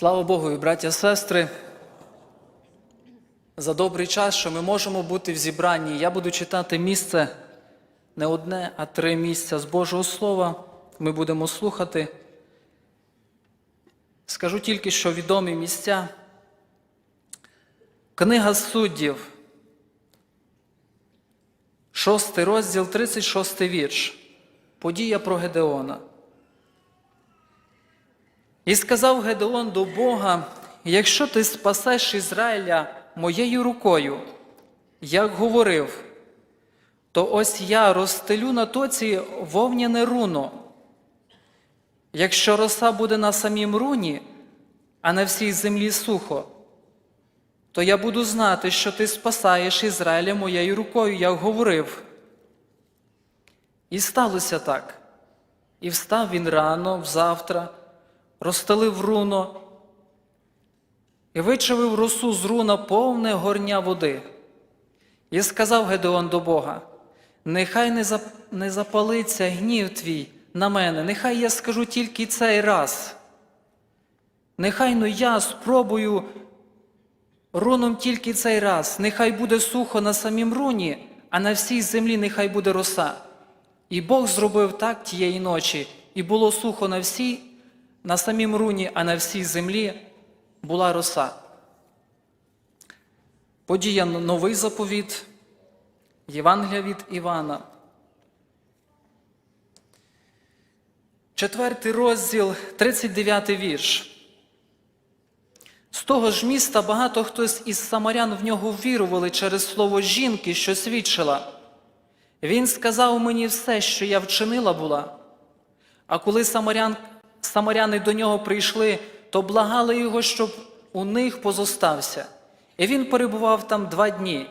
Слава Богу, і браття сестри, за добрий час, що ми можемо бути в зібранні. Я буду читати місце не одне, а три місця з Божого Слова. Ми будемо слухати. Скажу тільки, що відомі місця. Книга суддів, шостий розділ, 36 вірш. Подія про Гедеона. І сказав Гедеон до Бога: якщо ти спасеш Ізраїля моєю рукою, як говорив, то ось я розстелю на тоці вовняне руно. Якщо роса буде на самім руні, а на всій землі сухо, то я буду знати, що ти спасаєш Ізраїля моєю рукою, як говорив. І сталося так. І встав він рано, взавтра, розстелив руно і вичавив росу з руна повне горня води. І сказав Гедеон до Бога: Нехай не, запалиться гнів твій на мене, нехай я скажу тільки цей раз. Нехай ну я спробую руном тільки цей раз, нехай буде сухо на самім руні, а на всій землі нехай буде роса. І Бог зробив так тієї ночі, і було сухо на всій, на самім руні, а на всій землі була роса. Подія новий заповіт, Євангелія від Івана. Четвертий розділ, 39 вірш. З того ж міста багато хтось із самарян в нього ввірували через слово жінки, що свідчила. Він сказав мені все, що я вчинила була. А коли самарян, самаряни до нього прийшли, то благали його, щоб у них позостався. І він перебував там два дні.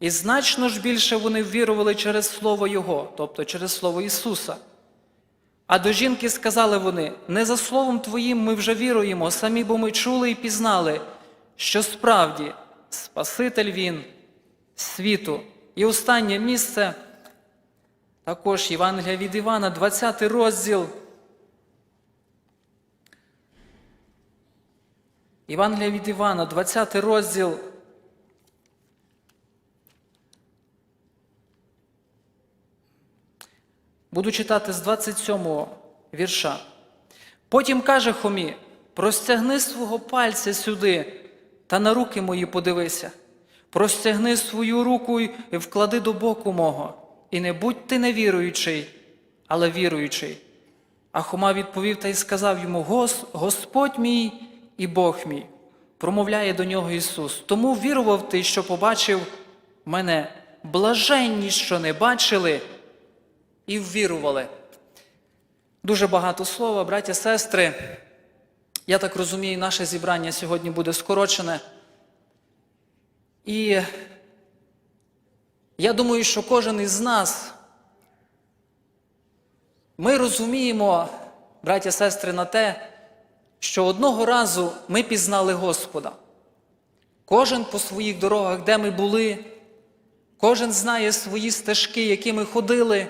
І значно ж більше вони ввірували через Слово Його, тобто через Слово Ісуса. А до жінки сказали вони: не за Словом Твоїм ми вже віруємо, самі бо ми чули і пізнали, що справді Спаситель Він світу. І останнє місце також Євангелія від Івана, 20 розділ. Євангелія від Івана, 20 розділ. Буду читати з 27 вірша. Потім каже Хомі: простягни свого пальця сюди та на руки мої подивися. Простягни свою руку і вклади до боку мого, і не будь ти невіруючий, але віруючий. А Хома відповів та й сказав йому: Гос, Господь мій і Бог мій, промовляє до нього Ісус. Тому вірував ти, що побачив мене, блаженні, що не бачили, і ввірували. Дуже багато слова, браття, сестри. Я так розумію, наше зібрання сьогодні буде скорочене. І я думаю, що кожен із нас, ми розуміємо, браття, сестри, на те, що одного разу ми пізнали Господа. Кожен по своїх дорогах, де ми були, кожен знає свої стежки, які ми ходили.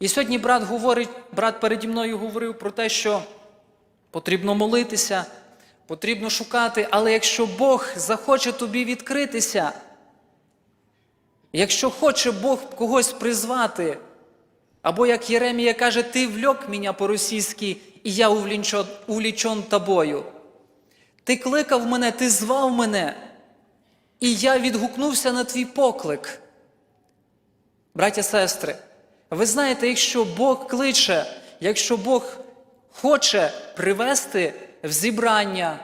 І сьогодні брат говорить, брат переді мною говорив про те, що потрібно молитися, потрібно шукати, але якщо Бог захоче тобі відкритися, якщо хоче Бог когось призвати, або як Єремія каже, ти вльок мене по-російськи, і я увлічен тобою. Ти кликав мене, ти звав мене, і я відгукнувся на твій поклик. Браття, сестри, ви знаєте, якщо Бог кличе, якщо Бог хоче привести в зібрання,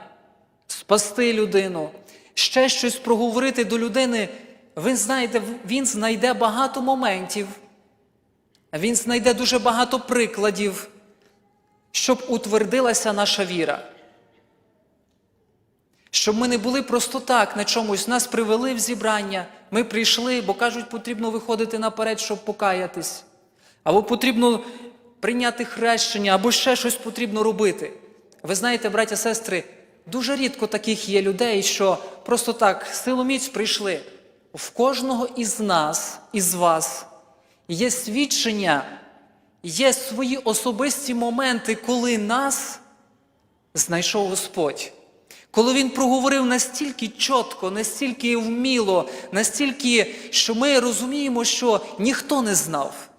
спасти людину, ще щось проговорити до людини, ви знаєте, він знайде багато моментів, він знайде дуже багато прикладів, щоб утвердилася наша віра. Щоб ми не були просто так на чомусь, нас привели в зібрання, ми прийшли, бо кажуть, потрібно виходити наперед, щоб покаятись. Або потрібно прийняти хрещення, або ще щось потрібно робити. Ви знаєте, браття, сестри, дуже рідко таких є людей, що просто так силоміць прийшли. В кожного із нас, із вас, є свідчення, є свої особисті моменти, коли нас знайшов Господь. Коли він проговорив настільки чітко, настільки вміло, настільки, що ми розуміємо, що ніхто не знав.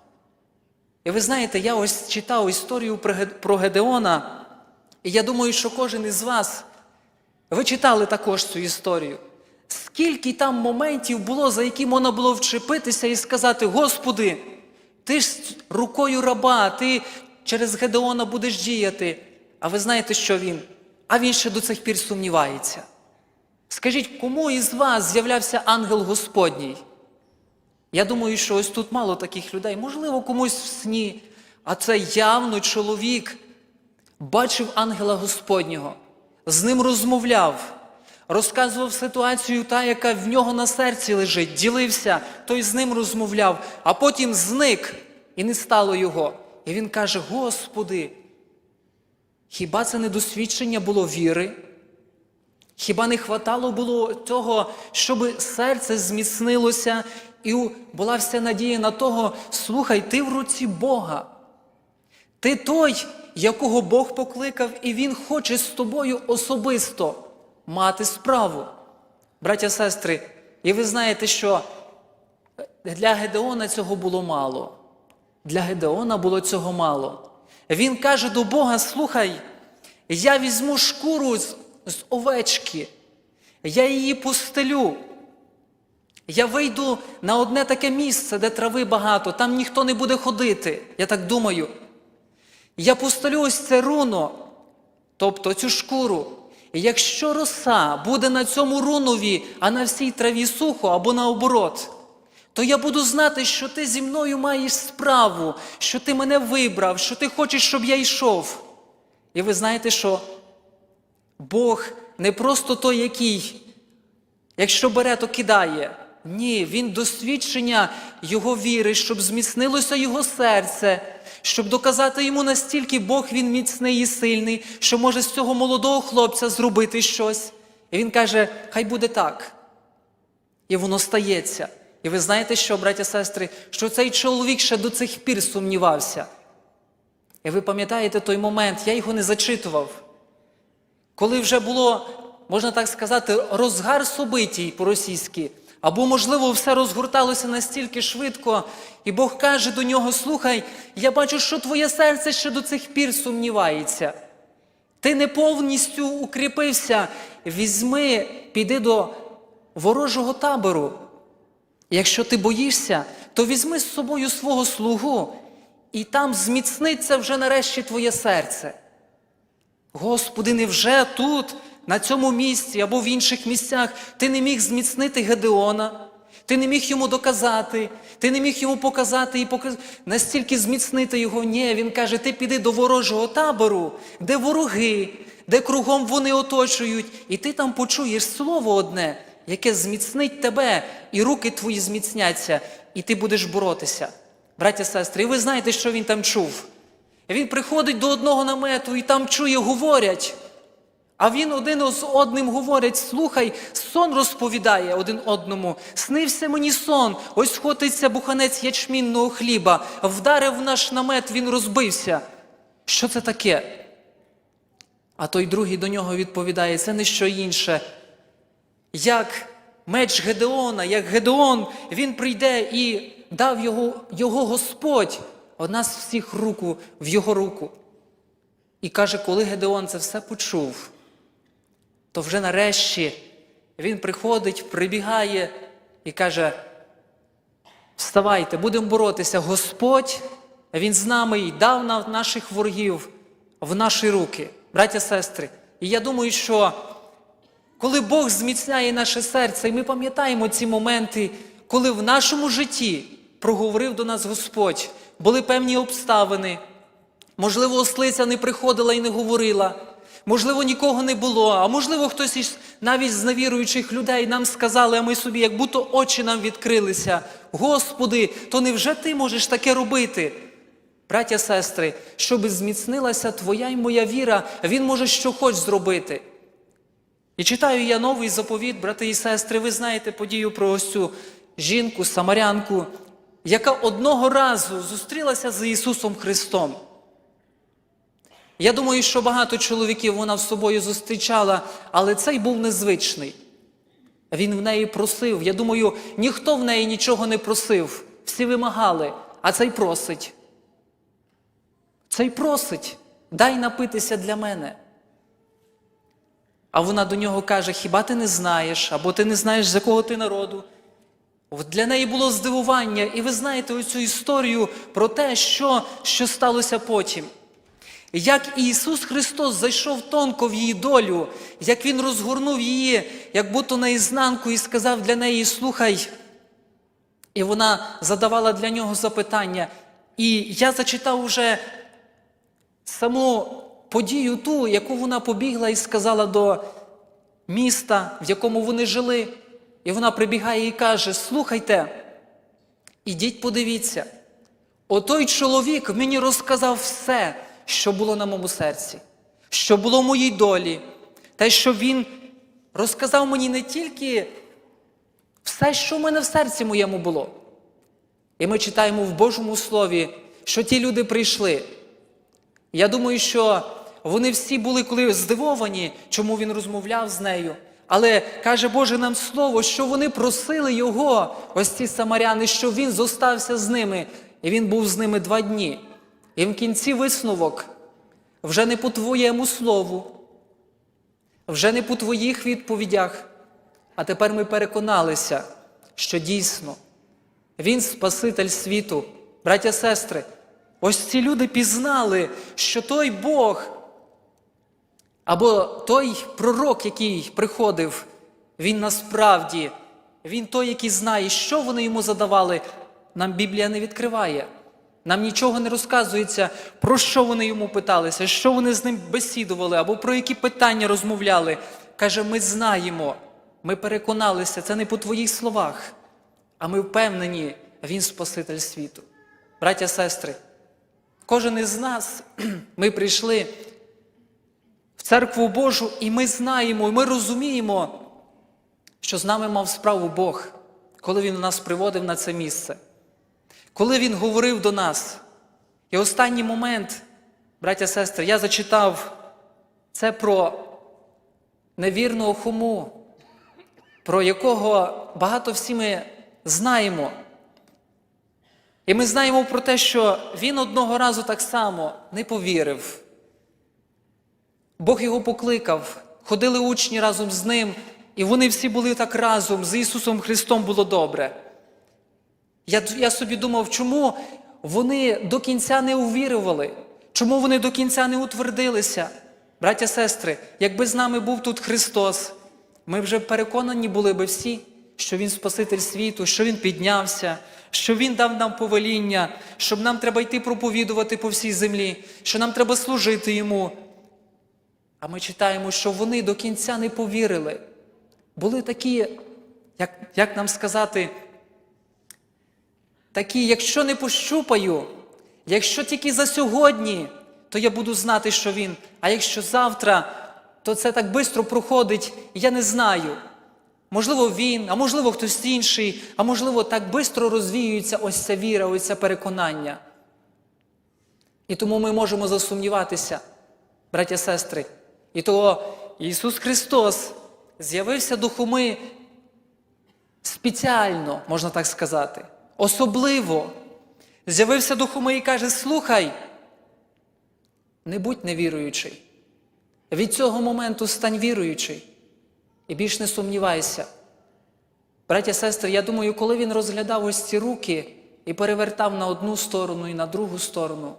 І ви знаєте, я ось читав історію про Гедеона, і я думаю, що кожен із вас, ви читали також цю історію. Скільки там моментів було, за які можна було вчепитися і сказати: Господи, ти ж рукою раба, ти через Гедеона будеш діяти. А ви знаєте, що він? А він ще до цих пір сумнівається. Скажіть, кому із вас з'являвся ангел Господній? Я думаю, що ось тут мало таких людей, можливо, комусь в сні, а це явно чоловік бачив ангела Господнього, з ним розмовляв, розказував ситуацію, та, яка в нього на серці лежить, ділився, той з ним розмовляв, а потім зник і не стало його. І він каже: Господи, хіба це не досвідчення було віри? Хіба не хватало було того, щоб серце зміцнилося і була вся надія на того, слухай, ти в руці Бога. Ти той, якого Бог покликав, і Він хоче з тобою особисто мати справу. Браття, сестри, і ви знаєте, що для Гедеона цього було мало. Для Гедеона було цього мало. Він каже до Бога: слухай, я візьму шкуру з, з овечки, я її постелю. Я вийду на одне таке місце, де трави багато, там ніхто не буде ходити. Я так думаю. Я постелю ось це руно, тобто цю шкуру. І якщо роса буде на цьому рунові, а на всій траві сухо або наоборот, то я буду знати, що ти зі мною маєш справу, що ти мене вибрав, що ти хочеш, щоб я йшов. І ви знаєте, що Бог не просто той, який, якщо бере, то кидає. Ні, він досвідчення його віри, щоб зміцнилося його серце, щоб доказати йому настільки Бог він міцний і сильний, що може з цього молодого хлопця зробити щось. І він каже: хай буде так. І воно стається. І ви знаєте що, браття сестри, що цей чоловік ще до цих пір сумнівався. І ви пам'ятаєте той момент, я його не зачитував. Коли вже було, можна так сказати, розгар собитій по-російськи, або, можливо, все розгорталося настільки швидко, і Бог каже до нього: слухай, я бачу, що твоє серце ще до цих пір сумнівається. Ти не повністю укріпився. Візьми, піди до ворожого табору. Якщо ти боїшся, то візьми з собою свого слугу, і там зміцниться вже нарешті твоє серце. Господи, невже тут, на цьому місці або в інших місцях, ти не міг зміцнити Гедеона? Ти не міг йому доказати, ти не міг йому показати і показ... настільки зміцнити його. Ні, він каже: ти піди до ворожого табору, де вороги, де кругом вони оточують, і ти там почуєш слово одне, яке зміцнить тебе, і руки твої зміцняться, і ти будеш боротися. Браття, сестри, і ви знаєте, що він там чув? Він приходить до одного намету і там чує, говорять. А він один з одним говорить: слухай, сон розповідає один одному. Снився мені сон, ось схотиться буханець ячмінного хліба, вдарив наш намет, він розбився. Що це таке? А той другий до нього відповідає: це не що інше. Як меч Гедеона, як Гедеон, він прийде і дав його, його Господь, от нас всіх руку в його руку. І каже, коли Гедеон це все почув, то вже нарешті він приходить, прибігає і каже: Вставайте, будемо боротися. Господь, Він з нами і дав нам наших ворогів в наші руки, браття сестри. І я думаю, що коли Бог зміцняє наше серце, і ми пам'ятаємо ці моменти, коли в нашому житті проговорив до нас Господь, були певні обставини. Можливо, ослиця не приходила і не говорила, можливо, нікого не було, а можливо, хтось із навіть з невіруючих людей нам сказали, а ми собі, як будто очі нам відкрилися. Господи, то невже ти можеш таке робити? Браття, сестри, щоб зміцнилася твоя і моя віра, Він може що хоч зробити. І читаю я новий заповіт, брати і сестри, ви знаєте подію про ось цю жінку, самарянку, яка одного разу зустрілася з Ісусом Христом. Я думаю, що багато чоловіків вона в собою зустрічала, але цей був незвичний. Він в неї просив. Я думаю, ніхто в неї нічого не просив. Всі вимагали, а цей просить. Цей просить, дай напитися для мене. А вона до нього каже: хіба ти не знаєш, або ти не знаєш, з якого ти народу? Для неї було здивування, і ви знаєте оцю історію про те, що, що сталося потім. Як Ісус Христос зайшов тонко в її долю, як Він розгорнув її, як будто наізнанку, і сказав для неї: слухай. І вона задавала для нього запитання. І я зачитав уже саму подію ту, яку вона побігла і сказала до міста, в якому вони жили. І вона прибігає і каже: Слухайте, ідіть подивіться, отой чоловік мені розказав все, що було на моєму серці, що було в моїй долі, те, що він розказав мені не тільки все, що в мене в серці моєму було. І ми читаємо в Божому Слові, що ті люди прийшли. Я думаю, що вони всі були коли здивовані, чому він розмовляв з нею. Але каже Боже нам Слово, що вони просили його, ось ці самаряни, що він зостався з ними. І він був з ними два дні. І в кінці висновок вже не по твоєму слову, вже не по твоїх відповідях. А тепер ми переконалися, що дійсно він Спаситель світу, браття сестри. Ось ці люди пізнали, що той Бог або той пророк, який приходив, він насправді, він той, який знає, що вони йому задавали. Нам Біблія не відкриває. Нам нічого не розказується, про що вони йому питалися, що вони з ним бесідували, або про які питання розмовляли. Каже, ми знаємо, ми переконалися, це не по твоїх словах, а ми впевнені, він Спаситель світу. Браття, сестри, кожен із нас, ми прийшли в церкву Божу, і ми знаємо, і ми розуміємо, що з нами мав справу Бог, коли Він нас приводив на це місце, коли Він говорив до нас. І останній момент, браття сестри, я зачитав це про невірного хому, про якого багато всі ми знаємо. І ми знаємо про те, що він одного разу так само не повірив. Бог його покликав, ходили учні разом з ним, і вони всі були так разом, з Ісусом Христом було добре. Я, я собі думав, чому вони до кінця не увірували, чому вони до кінця не утвердилися. Браття, сестри, якби з нами був тут Христос, ми вже переконані були би всі, що Він Спаситель світу, що Він піднявся, що Він дав нам повеління, що нам треба йти проповідувати по всій землі, що нам треба служити Йому. А ми читаємо, що вони до кінця не повірили. Були такі, як, як нам сказати, такі, якщо не пощупаю, якщо тільки за сьогодні, то я буду знати, що він. А якщо завтра, то це так швидко проходить, я не знаю. Можливо, він, а можливо, хтось інший, а можливо, так швидко розвіюється ось ця віра, ось це переконання. І тому ми можемо засумніватися, браття сестри. І того Ісус Христос з'явився до Хуми спеціально, можна так сказати, особливо. З'явився до Хуми і каже: Слухай, не будь невіруючий. Від цього моменту стань віруючий. І більш не сумнівайся. Браття, сестри, я думаю, коли він розглядав ось ці руки і перевертав на одну сторону і на другу сторону,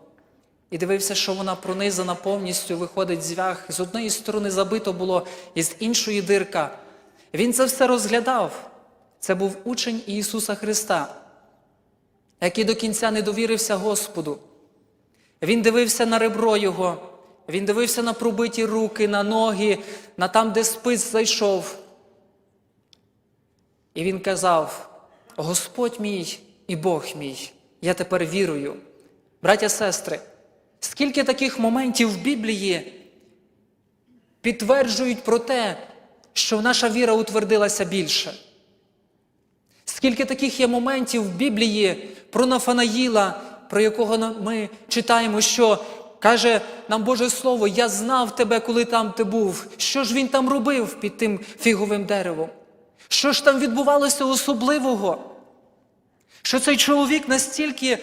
і дивився, що вона пронизана повністю, виходить зв'яг, з однієї сторони забито було, і з іншої дирка. Він це все розглядав. Це був учень Ісуса Христа, який до кінця не довірився Господу. Він дивився на ребро Його. Він дивився на пробиті руки, на ноги, на там, де спис зайшов. І він казав: Господь мій і Бог мій, я тепер вірую. Браття, сестри, скільки таких моментів в Біблії підтверджують про те, що наша віра утвердилася більше? Скільки таких є моментів в Біблії про Нафанаїла, про якого ми читаємо, що Каже нам Боже Слово, я знав тебе, коли там ти був. Що ж він там робив під тим фіговим деревом? Що ж там відбувалося особливого? Що цей чоловік настільки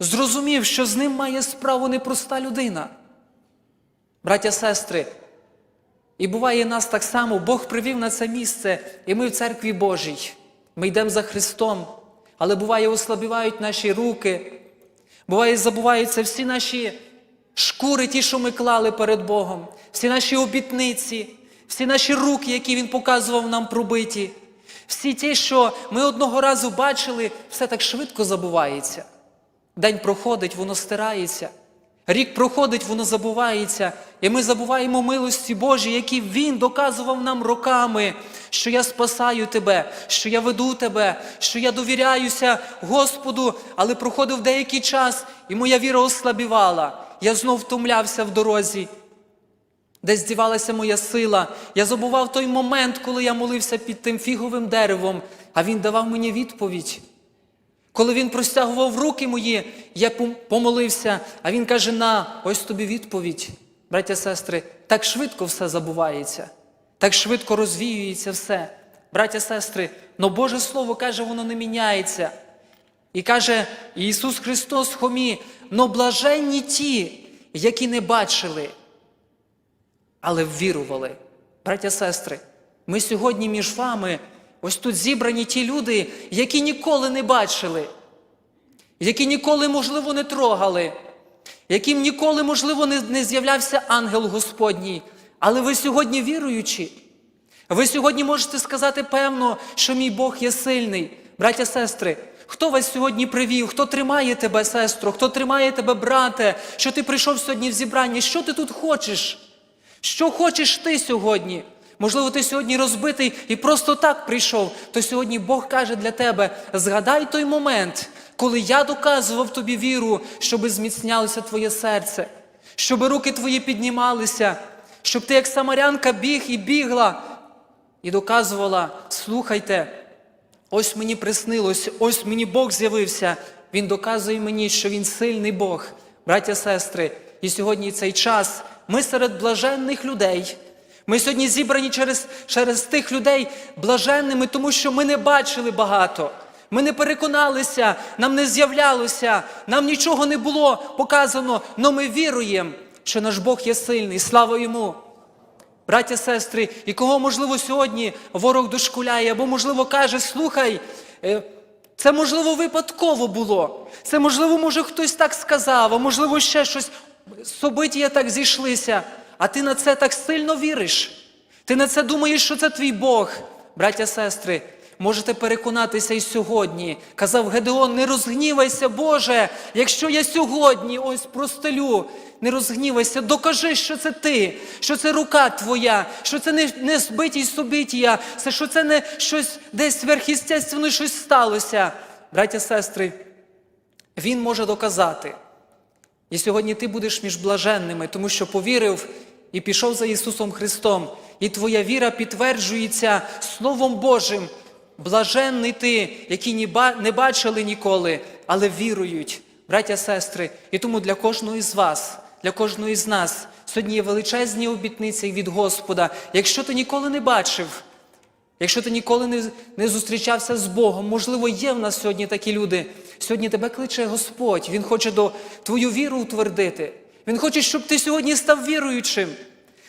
зрозумів, що з ним має справу непроста людина. Браття, сестри, і буває нас так само, Бог привів на це місце, і ми в церкві Божій. Ми йдемо за Христом, але буває, ослабівають наші руки, буває, забуваються всі наші шкури, ті, що ми клали перед Богом, всі наші обітниці, всі наші руки, які Він показував нам пробиті, всі ті, що ми одного разу бачили, все так швидко забувається. День проходить, воно стирається. Рік проходить, воно забувається, і ми забуваємо милості Божі, які Він доказував нам роками, що я спасаю тебе, що я веду тебе, що я довіряюся Господу, але проходив деякий час, і моя віра ослабівала. Я знов втомлявся в дорозі. Десь здівалася моя сила. Я забував той момент, коли я молився під тим фіговим деревом, а він давав мені відповідь. Коли він простягував руки мої, я помолився, а він каже: на, ось тобі відповідь. Браття, сестри, так швидко все забувається, так швидко розвіюється все. Браття, сестри, но Боже Слово каже, воно не міняється. І каже Ісус Христос Хомі, но блаженні ті, які не бачили, але ввірували. Браття, сестри, ми сьогодні між вами, ось тут зібрані ті люди, які ніколи не бачили, які ніколи, можливо, не трогали, яким ніколи, можливо, не, не з'являвся ангел Господній. Але ви сьогодні віруючі. Ви сьогодні можете сказати певно, що мій Бог є сильний. Браття, сестри, хто вас сьогодні привів? Хто тримає тебе, сестро? Хто тримає тебе, брате? Що ти прийшов сьогодні в зібрання? Що ти тут хочеш? Що хочеш ти сьогодні? Можливо, ти сьогодні розбитий і просто так прийшов, то сьогодні Бог каже для тебе: згадай той момент, коли я доказував тобі віру, щоби зміцнялося твоє серце, щоб руки твої піднімалися, щоб ти, як самарянка, біг і бігла, і доказувала: слухайте, ось мені приснилось, ось мені Бог з'явився. Він доказує мені, що Він сильний Бог, браття, сестри. І сьогодні цей час ми серед блаженних людей. Ми сьогодні зібрані через, через тих людей блаженними, тому що ми не бачили багато. Ми не переконалися, нам не з'являлося, нам нічого не було показано, але ми віруємо, що наш Бог є сильний. Слава йому! Браття, сестри, і кого, можливо, сьогодні ворог дошкуляє, або, можливо, каже, слухай, е, це, можливо, випадково було. Це, можливо, може, хтось так сказав, а можливо, ще щось собиття так зійшлися. А ти на це так сильно віриш. Ти на це думаєш, що це твій Бог. Браття, сестри, можете переконатися і сьогодні. Казав Гедеон, не розгнівайся, Боже, якщо я сьогодні ось простелю, не розгнівайся, докажи, що це ти, що це рука твоя, що це не, не збитість собиття, що це не щось десь сверхъестественно щось сталося. Браття, сестри, він може доказати. І сьогодні ти будеш між блаженними, тому що повірив і пішов за Ісусом Христом. І твоя віра підтверджується Словом Божим. Блаженний ти, які не бачили ніколи, але вірують, браття, сестри. І тому для кожного з вас, для кожного з нас сьогодні є величезні обітниці від Господа. Якщо ти ніколи не бачив, Якщо ти ніколи не, не зустрічався з Богом, можливо, є в нас сьогодні такі люди. Сьогодні тебе кличе Господь. Він хоче до твою віру утвердити. Він хоче, щоб ти сьогодні став віруючим,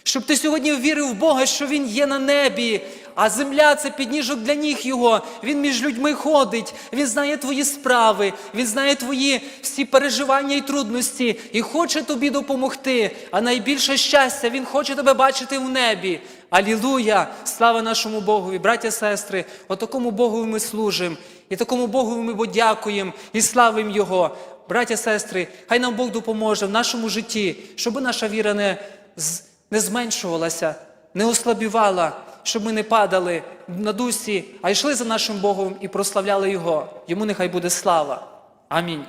щоб ти сьогодні вірив в Бога, що Він є на небі, а земля це підніжок для ніг Його. Він між людьми ходить, Він знає твої справи, Він знає твої всі переживання і трудності і хоче тобі допомогти. А найбільше щастя, Він хоче тебе бачити в небі. Алілуя! Слава нашому Богові, браття, сестри, отакому Богові ми служимо, і такому Богу ми подякуємо і славимо Його. Браття, сестри, хай нам Бог допоможе в нашому житті, щоб наша віра не, не зменшувалася, не ослабівала, щоб ми не падали на дусі, а йшли за нашим Богом і прославляли Його. Йому нехай буде слава. Амінь.